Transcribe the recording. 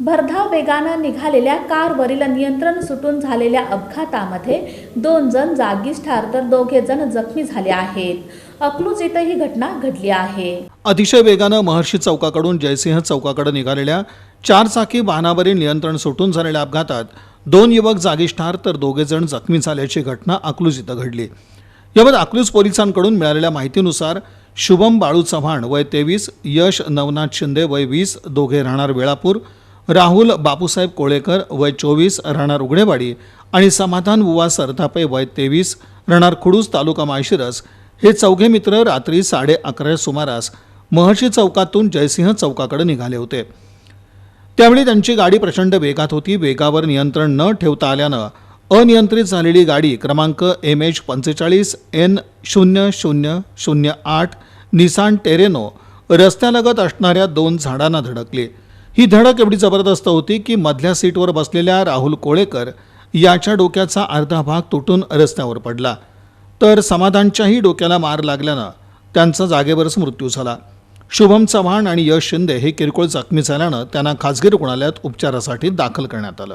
भरधाव वेगानं निघालेल्या कारवरील नियंत्रण सुटून झालेल्या अपघातामध्ये दोन जण जागीच ठार तर दोघे जण जखमी झाले आहेत. अकलूज इथं ही घटना घडली आहे. अतिशय वेगानं महर्षी चौकाकडून जयसिंह चौकाकडे निघालेल्या चारचाकी वाहनावरील नियंत्रण सुटून झालेल्या अपघातात दोन युवक जागीच ठार तर दोघे जण जखमी झाल्याची घटना अकलूज इथं घडली. यावर अकलूज पोलिसांकडून मिळालेल्या माहितीनुसार शुभम बाळू चव्हाण वय तेवीस यश नवनाथ शिंदे वय वीस दोघे राहणार वेळापूर राहुल बापूसाहेब कोळेकर वय चोवीस राहणार उघडेवाडी आणि समाधान बुवा सरथापे वय तेवीस राहणार खुडूस तालुका माळशिरस. हे चौघे मित्र रात्री साडे अकरा सुमारास महर्षी चौकातून जयसिंह चौकाकडे निघाले होते. त्यावेळी त्यांची गाडी प्रचंड वेगात होती. वेगावर नियंत्रण न ठेवता आल्यानं अनियंत्रित झालेली गाडी क्रमांक एम एच पंचेचाळीस एन शून्य शून्य शून्य आठ निसान टेरेनो रस्त्यालगत असणाऱ्या दोन झाडांना धडकली. ही धडक एवढी जबरदस्त होती की मधल्या सीटवर बसलेल्या राहुल कोळेकर याच्या डोक्याचा अर्धा भाग तुटून रस्त्यावर पडला. तर समाधानच्याही डोक्याला मार लागल्यानं त्यांचा जागेवरच मृत्यू झाला. शुभम चव्हाण आणि यश शिंदे हे किरकोळ जखमी झाल्यानं त्यांना खाजगी रुग्णालयात उपचारासाठी दाखल करण्यात आलं.